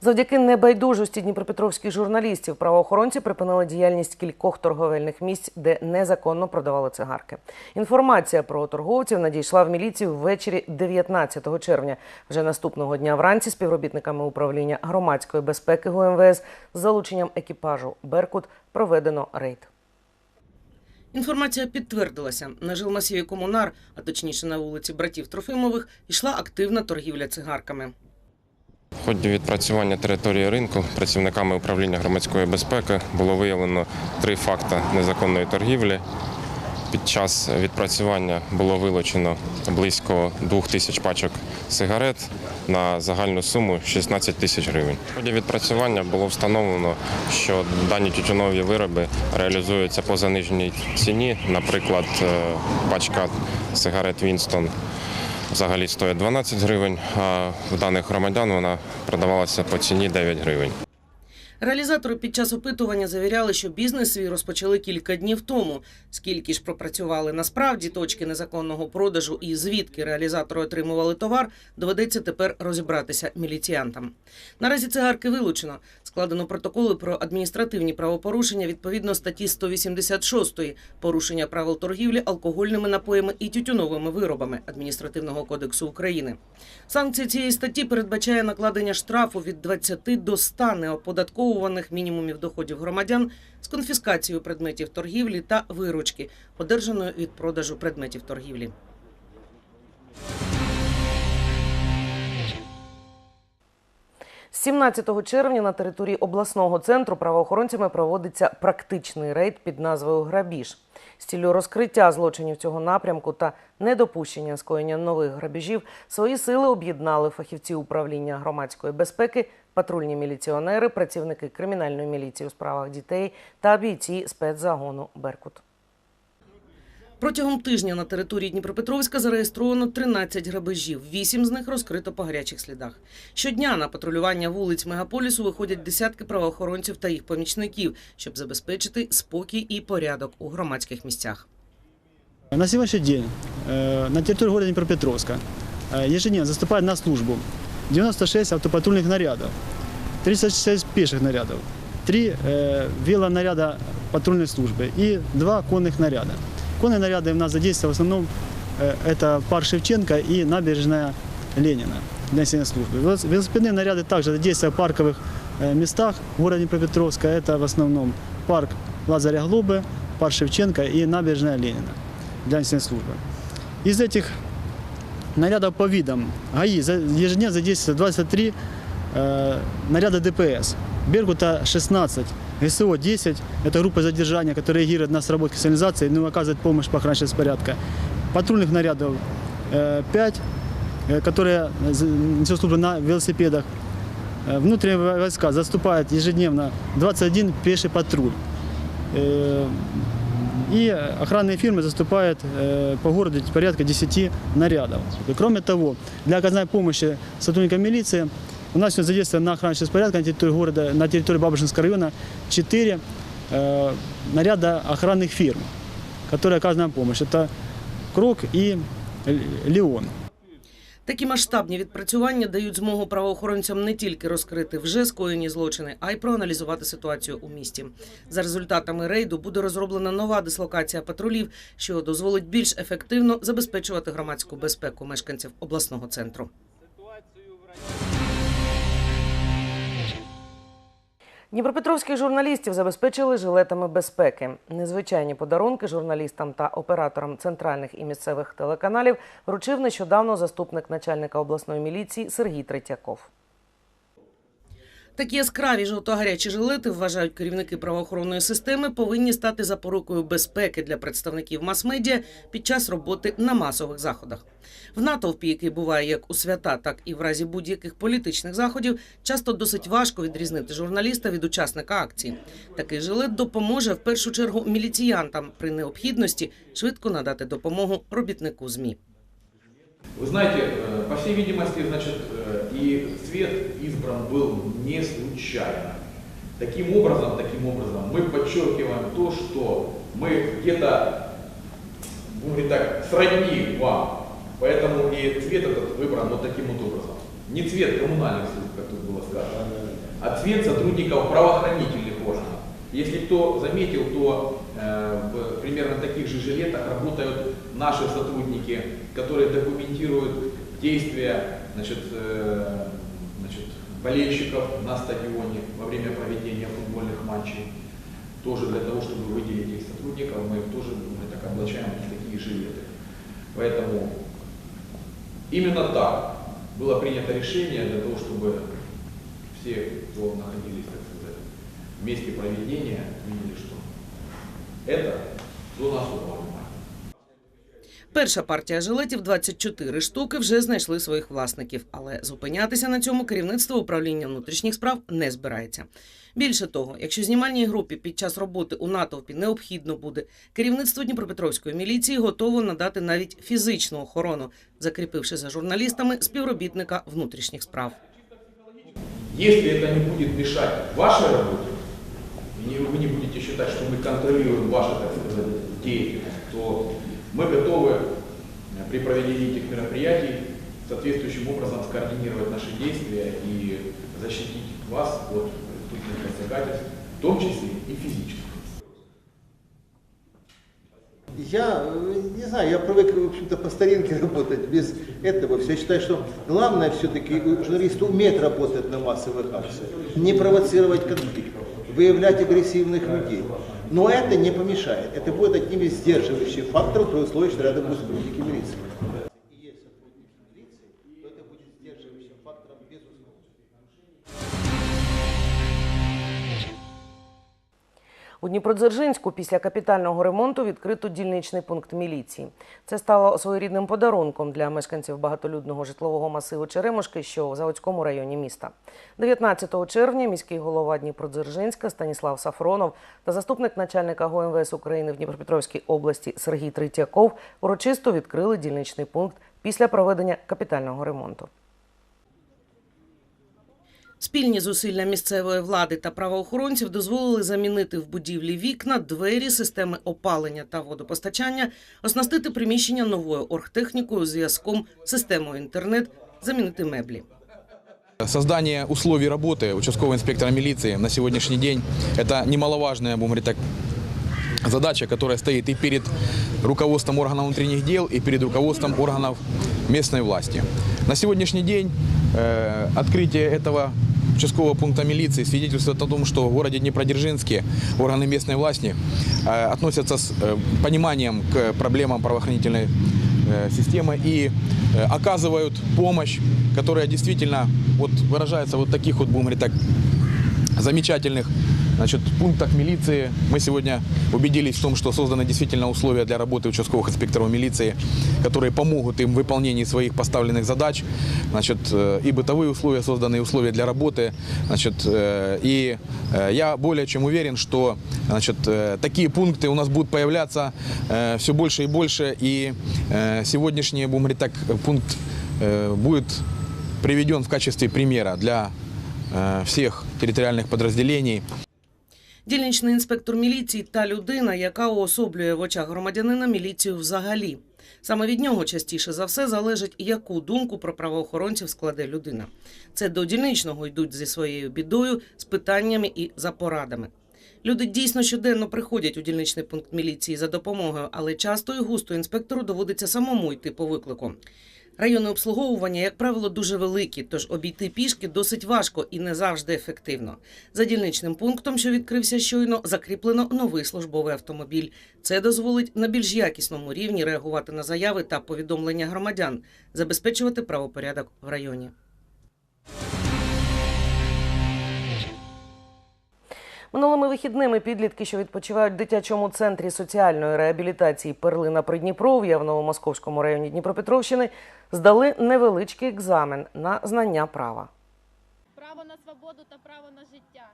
Завдяки небайдужості дніпропетровських журналістів правоохоронці припинили діяльність кількох торговельних місць, де незаконно продавали цигарки. Інформація про торговців надійшла в міліцію ввечері 19 червня. Вже наступного дня вранці співробітниками управління громадської безпеки ГУМВС з залученням екіпажу Беркут проведено рейд. Інформація підтвердилася. На жилмасіві комунар, а точніше на вулиці братів Трофимових, йшла активна торгівля цигарками. В ході відпрацювання території ринку працівниками управління громадської безпеки було виявлено три факти незаконної торгівлі. Під час відпрацювання було вилучено близько двох тисяч пачок сигарет на загальну суму 16 тисяч гривень. В ході відпрацювання було встановлено, що дані тютюнові вироби реалізуються по заниженій ціні. Наприклад, е, пачка сигарет Вінстон взагалі стоїть 12 гривень, а в даних громадян вона продавалася по ціні 9 гривень. Реалізатори під час опитування завіряли, що бізнес свій розпочали кілька днів тому. Скільки ж пропрацювали насправді точки незаконного продажу і звідки реалізатори отримували товар, доведеться тепер розібратися міліціянтам. Наразі цигарки вилучено. Складено протоколи про адміністративні правопорушення відповідно статті 186 порушення правил торгівлі алкогольними напоями і тютюновими виробами адміністративного кодексу України. Санкція цієї статті передбачає накладення штрафу від 20 до 100 неоподатковуваних мінімумів доходів громадян з конфіскацією предметів торгівлі та виручки, одержаної від продажу предметів торгівлі. З 17 червня на території обласного центру правоохоронцями проводиться практичний рейд під назвою Грабіж. З ціллю розкриття злочинів цього напрямку та недопущення скоєння нових грабіжів свої сили об'єднали фахівці управління громадської безпеки, патрульні міліціонери, працівники кримінальної міліції у справах дітей та бійці спецзагону Беркут. Протягом тижня на території Дніпропетровська зареєстровано 13 грабежів. Вісім з них розкрито по гарячих слідах. Щодня на патрулювання вулиць мегаполісу виходять десятки правоохоронців та їх помічників, щоб забезпечити спокій і порядок у громадських місцях. На сегодняшний день э, на территории города Днепропетровска э, ежедневно заступает на службу 96 автопатрульных нарядов, 36 пеших нарядов, 3 э, велонаряда патрульной службы и 2 конных наряда. Конные наряды у нас задействованы в основном э, это парк Шевченко и набережная Ленина для несения службы. Велос- Велосипедные наряды также задействованы в парковых э, местах города Днепропетровска. Это в основном парк Лазаря Глобы, парк Шевченко и набережная Ленина для несения службы. Из этих нарядов по видам ГАИ ежедневно задействуется 23 э, наряда ДПС. Бергута 16, ГСО 10, это группа задержания, которая реагирует на сработки сигнализации, ну, оказывает помощь по охране порядка. Патрульных нарядов 5, которые з- несут службу на велосипедах. Э, Внутренние во- войска заступают ежедневно 21 пеший патруль. Э, И охранные фирмы заступают э, по городу порядка 10 нарядов. И кроме того, для оказания помощи сотрудникам милиции у нас сегодня задействовано на охране порядка на территории города, на территории Бабушинского района 4 э, наряда охранных фирм, которые оказывают нам помощь. Это Крок и Л- Леон. Такі масштабні відпрацювання дають змогу правоохоронцям не тільки розкрити вже скоєні злочини, а й проаналізувати ситуацію у місті. За результатами рейду буде розроблена нова дислокація патрулів, що дозволить більш ефективно забезпечувати громадську безпеку мешканців обласного центру. Дніпропетровських журналістів забезпечили жилетами безпеки. Незвичайні подарунки журналістам та операторам центральних і місцевих телеканалів вручив нещодавно заступник начальника обласної міліції Сергій Третьяков. Такі яскраві жовто-гарячі жилети, вважають керівники правоохоронної системи, повинні стати запорукою безпеки для представників мас-медіа під час роботи на масових заходах. В натовпі, який буває як у свята, так і в разі будь-яких політичних заходів, часто досить важко відрізнити журналіста від учасника акції. Такий жилет допоможе в першу чергу міліціянтам при необхідності швидко надати допомогу робітнику змі. Вы знаете, э, по всей видимости, значит, э, и цвет избран был не случайно. Таким образом, таким образом, мы подчеркиваем то, что мы где-то, будем так, сродни вам. Поэтому и цвет этот выбран вот таким вот образом. Не цвет коммунальных служб, как тут было сказано, а цвет сотрудников правоохранительных органов. Если кто заметил, то э, в примерно таких же жилетах работают наши сотрудники, которые документируют действия значит, э, значит, болельщиков на стадионе во время проведения футбольных матчей. Тоже для того, чтобы выделить этих сотрудников, мы их тоже мы так облачаем в такие жилеты. Поэтому именно так было принято решение для того, чтобы все, кто находились, так сказать, в месте проведения, видели, что это зона внимания. Перша партія жилетів 24 штуки вже знайшли своїх власників, але зупинятися на цьому керівництво управління внутрішніх справ не збирається. Більше того, якщо знімальній групі під час роботи у натовпі необхідно буде, керівництво Дніпропетровської міліції готово надати навіть фізичну охорону, закріпивши за журналістами співробітника внутрішніх справ. Если это не будет мешать вашей работе, и не- вы не будете считать, что мы контролируем вашу, так сказать, деятельность, то мы готовы э, при проведении этих мероприятий соответствующим образом скоординировать наши действия и защитить вас от преступных посягательств, в том числе и физических. Я не знаю, я привык, в общем-то, по старинке работать без этого. Я считаю, что главное все-таки журналисты умеют работать на массовых акциях, не провоцировать конфликт, выявлять агрессивных людей. Но это не помешает. Это будет одним из сдерживающих факторов при условии, что рядом будут сотрудники милиции. У Дніпродзержинську після капітального ремонту відкрито дільничний пункт міліції. Це стало своєрідним подарунком для мешканців багатолюдного житлового масиву Черемушки, що в Заводському районі міста. 19 червня міський голова Дніпродзержинська Станіслав Сафронов та заступник начальника ГУМВС України в Дніпропетровській області Сергій Третьяков урочисто відкрили дільничний пункт після проведення капітального ремонту. Спільні зусилля місцевої влади та правоохоронців дозволили замінити в будівлі вікна, двері, системи опалення та водопостачання, оснастити приміщення новою оргтехнікою, зв'язком, системою інтернет, замінити меблі. Создание условий работы участкового инспектора милиции на сегодняшний день – это немаловажная, будем говорить так, задача, которая стоит и перед руководством органов внутренних дел, и перед руководством органов местной власти. На сегодняшний день э, открытие этого участкового пункта милиции свидетельствует о том, что в городе Днепродзержинске органы местной власти э, относятся с э, пониманием к проблемам правоохранительной э, системы и оказывают помощь, которая действительно вот выражается вот таких вот, будем говорить так, замечательных значит, пунктах милиции. Мы сегодня убедились в том, что созданы действительно условия для работы участковых инспекторов милиции, которые помогут им в выполнении своих поставленных задач. Значит, э, и бытовые условия созданы, и условия для работы. Значит, э, и э, я более чем уверен, что значит, такие пункты у нас будут появляться все больше и больше. И сегодняшний, будем говорить так, пункт будет приведен в качестве примера для всех территориальных подразделений. Дільничний інспектор міліції та людина, яка уособлює в очах громадянина міліцію взагалі. Саме від нього частіше за все залежить, яку думку про правоохоронців складе людина. Це до дільничного йдуть зі своєю бідою, з питаннями і за порадами. Люди дійсно щоденно приходять у дільничний пункт міліції за допомогою, але часто і густо інспектору доводиться самому йти по виклику. Райони обслуговування, як правило, дуже великі, тож обійти пішки досить важко і не завжди ефективно. За дільничним пунктом, що відкрився щойно, закріплено новий службовий автомобіль. Це дозволить на більш якісному рівні реагувати на заяви та повідомлення громадян, забезпечувати правопорядок в районі. Минулими вихідними підлітки, що відпочивають в дитячому центрі соціальної реабілітації Перлина Придніпров'я в Новомосковському районі Дніпропетровщини, здали невеличкий екзамен на знання права. Право на свободу та право на життя.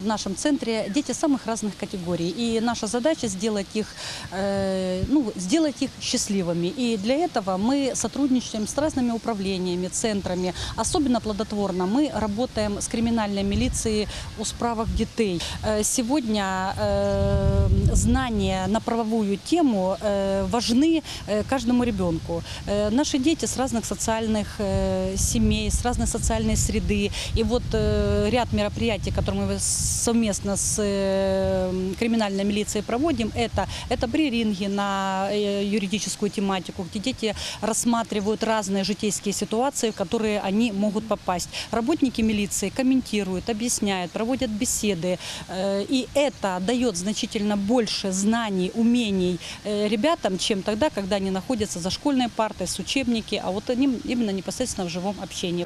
В нашем центре дети самых разных категорий, и наша задача сделать их, э, ну, сделать их счастливыми. И для этого мы сотрудничаем с разными управлениями, центрами. Особенно плодотворно мы работаем с криминальной милицией у справок детей. Э, Сегодня э, знания на правовую тему э, важны э, каждому ребенку. Э, Наши дети с разных социальных семей, с разной социальной среды. И вот ряд мероприятий, которые мы совместно с э, криминальной милицией проводим, это, это брифинги на э, юридическую тематику, где дети рассматривают разные житейские ситуации, в которые они могут попасть. Работники милиции комментируют, объясняют, проводят беседы. Э, И это дает значительно больше знаний, умений э, ребятам, чем тогда, когда они находятся за школьной партой, с учебники, а вот они именно непосредственно в живом общении.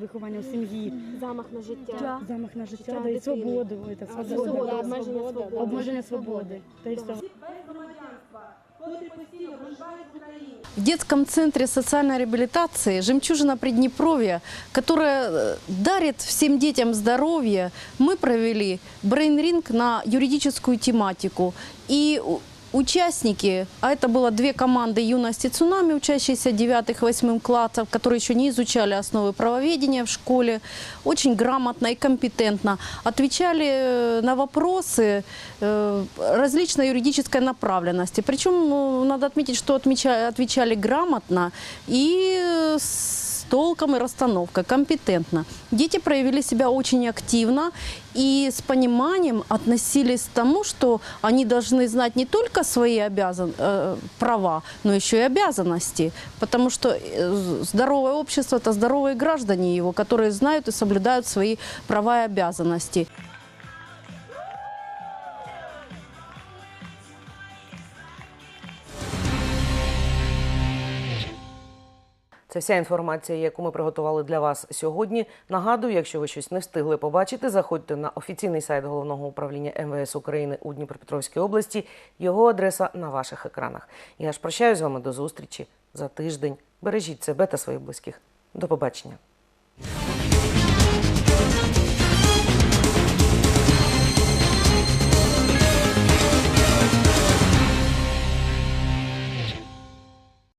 Виховання в сім'ї, Замах на життя. замах на життя, Життя да, і свободу, це свобода, Свобода, обмеження свободи. обмеження свободи. Та й все. В детском центре социальной реабилитации «Жемчужина Приднепровья», которая э, дарит всем детям здоровье, мы провели брейн-ринг на юридическую тематику. И участники, а это было две команды юности цунами, учащиеся 9-8 классов, которые еще не изучали основы правоведения в школе, очень грамотно и компетентно отвечали э, на вопросы э, различной юридической направленности. Причем ну, надо отметить, что отмеча- отвечали грамотно и э, с толком и расстановкой, компетентно. Дети проявили себя очень активно и с пониманием относились к тому, что они должны знать не только свои обязан, э, права, но еще и обязанности. Потому что э, здоровое общество – это здоровые граждане его, которые знают и соблюдают свои права и обязанности. Це вся інформація, яку ми приготували для вас сьогодні. Нагадую, якщо ви щось не встигли побачити, заходьте на офіційний сайт головного управління МВС України у Дніпропетровській області. Його адреса на ваших екранах. Я ж прощаюсь з вами до зустрічі за тиждень. Бережіть себе та своїх близьких. До побачення.